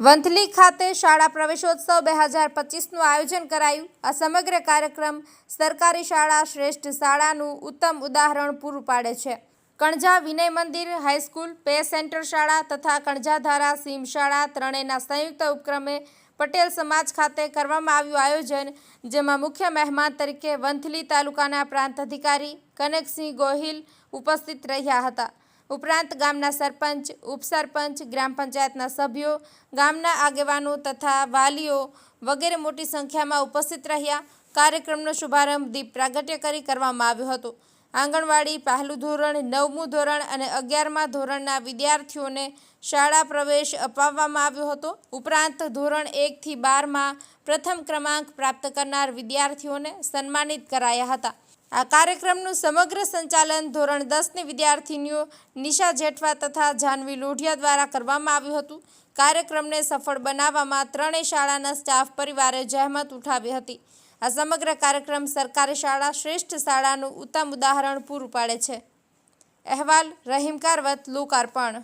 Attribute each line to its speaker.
Speaker 1: વંથલી ખાતે શાળા પ્રવેશોત્સવ બે હજાર પચીસનું આયોજન કરાયું. આ સમગ્ર કાર્યક્રમ સરકારી શાળા શ્રેષ્ઠ શાળાનું ઉત્તમ ઉદાહરણ પૂરું પાડે છે. કણજા વિનય મંદિર હાઈસ્કૂલ, પે સેન્ટર શાળા તથા કણજાધારા સીમ શાળા ત્રણેયના સંયુક્ત ઉપક્રમે પટેલ સમાજ ખાતે કરવામાં આવ્યું આયોજન, જેમાં મુખ્ય મહેમાન તરીકે વંથલી તાલુકાના પ્રાંત અધિકારી કનકસિંહ ગોહિલ ઉપસ્થિત રહ્યા હતા. ઉપરાંત ગામના સરપંચ, ઉપસરપંચ, ગ્રામ પંચાયતના સભ્યો, ગામના આગેવાનો તથા વાલીઓ વગેરે મોટી સંખ્યામાં ઉપસ્થિત રહ્યા. કાર્યક્રમનો શુભારંભ દીપ પ્રાગટ્ય કરી કરવામાં આવ્યો હતો. આંગણવાડી પહેલું ધોરણ, નવમું ધોરણ અને અગિયારમા ધોરણના વિદ્યાર્થીઓને શાળા પ્રવેશ અપાવવામાં આવ્યો હતો. ઉપરાંત ધોરણ એકથી બારમાં પ્રથમ ક્રમાંક પ્રાપ્ત કરનાર વિદ્યાર્થીઓને સન્માનિત કરાયા હતા. આ કાર્યક્રમનું સમગ્ર સંચાલન ધોરણ દસની વિદ્યાર્થીનીઓ નિશા જેઠવા તથા જાનવી લોઢિયા દ્વારા કરવામાં આવ્યું હતું. કાર્યક્રમને સફળ બનાવવામાં ત્રણેય શાળાના સ્ટાફ પરિવારે જહેમત ઉઠાવી હતી. આ સમગ્ર કાર્યક્રમ સરકારી શાળા, શ્રેષ્ઠ શાળાનું ઉત્તમ ઉદાહરણ પૂરું પાડે છે. અહેવાલ, રહીમ કારવત, લોકાર્પણ.